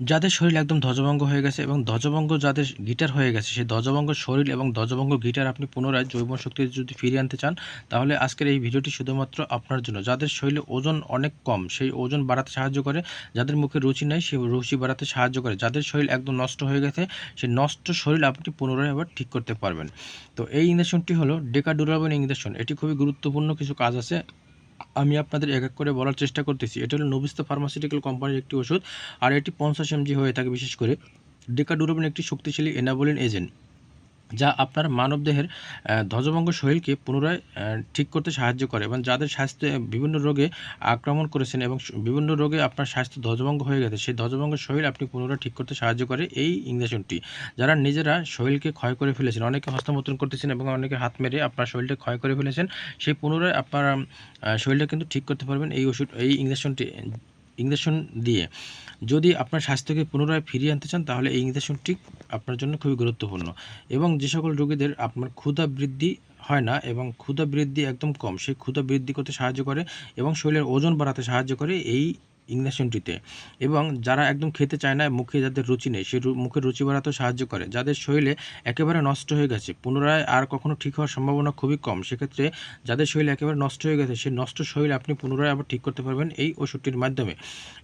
যাদের শরীর একদম ধ্বজভঙ্গ হয়ে গেছে এবং ধ্বজভঙ্গ যাদের গিটার হয়ে গেছে, সেই ধ্বজভঙ্গ শরীর এবং ধ্বজভঙ্গ গিটার আপনি পুনরায় জৈব শক্তি যদি ফিরিয়ে আনতে চান, তাহলে আজকের এই ভিডিওটি শুধুমাত্র আপনার জন্য। যাদের শরীরে ওজন অনেক কম, সেই ওজন বাড়াতে সাহায্য করে। যাদের মুখে রুচি নেই, সেই রুচি বাড়াতে সাহায্য করে। যাদের শরীর একদম নষ্ট হয়ে গেছে, সেই নষ্ট শরীর আপনি পুনরায় আবার ঠিক করতে পারবেন। তো এই ইঞ্জেকশনটি হলো ডেকা ডুরাবন ইঞ্জেকশন। এটি খুবই গুরুত্বপূর্ণ কিছু কাজ আছে। আমি আপনাদের এক এক করে বলার চেষ্টা করতেছি। এটা হলো নবিস্তা ফার্মাসিউটিক্যাল কোম্পানির একটি ওষুধ, আর এটি পঞ্চাশ এমজি হয়ে থাকে বিশেষ করে। ডেকাডুরোবিন একটি শক্তিশালী এনাবোলিন এজেন্ট যা আপনার মানবদেহের ধ্বজভঙ্গ শরীরকে পুনরায় ঠিক করতে সাহায্য করে এবং যাদের স্বাস্থ্যে বিভিন্ন রোগে আক্রমণ করেছেন এবং বিভিন্ন রোগে আপনার স্বাস্থ্য ধ্বজভঙ্গ হয়ে গেছে, সেই ধ্বজভঙ্গ শরীর আপনি পুনরায় ঠিক করতে সাহায্য করে এই ইঞ্জেকশনটি। যারা নিজেরা শরীরকে ক্ষয় করে ফেলেছেন, অনেকে হস্তমৈথুন করতেছেন এবং অনেকে হাত মেরে আপনার শরীরটা ক্ষয় করে ফেলেছেন, সেই পুনরায় আপনার শরীরটা কিন্তু ঠিক করতে পারবেন। এই ওষুধ, এই ইঞ্জেকশনটি ইঞ্জেকশন দিয়ে যদি আপনার স্বাস্থ্যকে পুনরায় ফিরিয়ে আনতে চান, তাহলে এই ইঞ্জেকশনটি আপনার জন্য খুবই গুরুত্বপূর্ণ। এবং যে সকল রোগীদের আপনার ক্ষুধা বৃদ্ধি হয় না এবং ক্ষুধা বৃদ্ধি একদম কম, সেই ক্ষুধা বৃদ্ধি করতে সাহায্য করে এবং শরীরের ওজন বাড়াতে সাহায্য করে, এই ইঞ্জেকশনটিতে এবং যারা একদম খেতে চায় না, মুখে যাদের রুচি নেই সে মুখের রুচি বাড়াতে সাহায্য করে। যাদের শরীরে একেবারে নষ্ট হয়ে গেছে, পুনরায় আর কখনো ঠিক হওয়ার সম্ভাবনা খুবই কম, সেক্ষেত্রে যাদের শরীর একেবারে নষ্ট হয়ে গেছে, সেই নষ্ট শরীর আপনি পুনরায় আবার ঠিক করতে পারবেন এই ওষুধটির মাধ্যমে।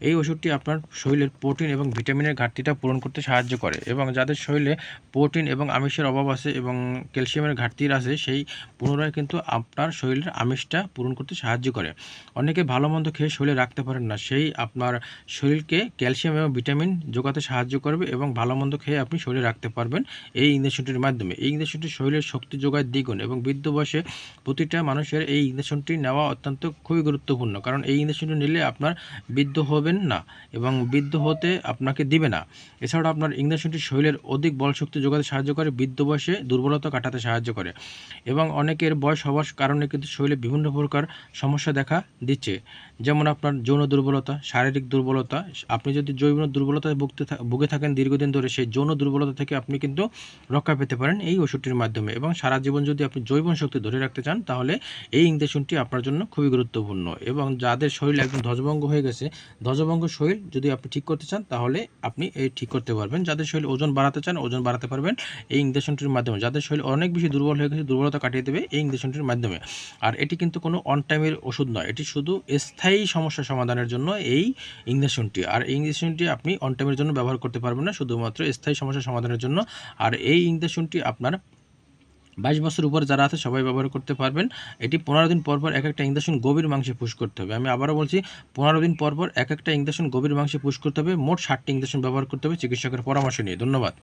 এই ওষুধটি আপনার শরীরের প্রোটিন এবং ভিটামিনের ঘাটতিটা পূরণ করতে সাহায্য করে। এবং যাদের শরীরে প্রোটিন এবং আমিষের অভাব আছে এবং ক্যালসিয়ামের ঘাটতি আছে, সেই পুনরায় কিন্তু আপনার শরীরের আমিষটা পূরণ করতে সাহায্য করে। অনেকে ভালো মন্দ খেয়ে শরীরে রাখতে পারেন না, সেই আপনার শরীরকে ক্যালসিয়াম এবং ভিটামিন যোগাতে সাহায্য করবে এবং ভালো মন্দ খেয়ে আপনি শরীরে রাখতে পারবেন এই ইঞ্জেকশনটির মাধ্যমে। এই ইঞ্জেকশনটি শরীরের শক্তি যোগায় দ্বিগুণ এবং বৃদ্ধ বয়সে প্রতিটা মানুষের এই ইঞ্জেকশনটি নেওয়া অত্যন্ত খুবই গুরুত্বপূর্ণ, কারণ এই ইঞ্জেকশনটি নিলে আপনার বৃদ্ধ হবেন না এবং বৃদ্ধ হতে আপনাকে দিবে না। এছাড়াও আপনার ইঞ্জেকশনটি শরীরের অধিক বল শক্তি যোগাতে সাহায্য করে, বৃদ্ধ বয়সে দুর্বলতা কাটাতে সাহায্য করে এবং অনেকের বয়স হওয়ার কারণে কিন্তু শরীরে বিভিন্ন প্রকার সমস্যা দেখা দিচ্ছে। যেমন আপনার যৌন দুর্বলতা শারীরিক দুর্বলতা, আপনি যদি যৌন দুর্বলতায় ভুগতে ভুগে থাকেন দীর্ঘদিন ধরে, সেই যৌন দুর্বলতা থেকে আপনি কিন্তু রক্ষা পেতে পারেন এই ওষুধটির মাধ্যমে। এবং সারা জীবন যদি আপনি জৈবন শক্তি ধরে রাখতে চান, তাহলে এই ইঞ্জেকশনটি আপনার জন্য খুবই গুরুত্বপূর্ণ। এবং যাদের শরীর একদম ধ্বজভঙ্গ হয়ে গেছে, ধ্বজভঙ্গ শরীর যদি আপনি ঠিক করতে চান, তাহলে আপনি এই ঠিক করতে পারবেন। যাদের শরীর ওজন বাড়াতে চান, ওজন বাড়াতে পারবেন এই ইঞ্জেকশনটির মাধ্যমে। যাদের শরীর অনেক বেশি দুর্বল হয়ে গেছে, দুর্বলতা কাটিয়ে দেবে এই ইঞ্জেকশনটির মাধ্যমে। আর এটি কিন্তু কোনো অন টাইমের ওষুধ নয়, এটি শুধু স্থায়ী সমস্যা সমাধানের জন্য এই ইঞ্জেকশনটি আর এই ইঞ্জেকশনটি আপনি অন টাইমের জন্য ব্যবহার করতে পারবেন না, শুধুমাত্র স্থায়ী সমস্যা সমাধানের জন্য। আর এই ইঞ্জেকশনটি আপনার বাইশ বছর উপর যারা আছে, সবাই ব্যবহার করতে পারবেন। এটি পনেরো দিন পর পর এক একটা ইঞ্জেকশন গভীর মাংসে পুশ করতে হবে। আমি আবারও বলছি, পনেরো দিন পর পর এক একটা ইঞ্জেকশন গভীর মাংসে পুশ করতে হবে। মোট ষাটটি ইঞ্জেকশন ব্যবহার করতে হবে চিকিৎসকের পরামর্শ নিয়ে। ধন্যবাদ।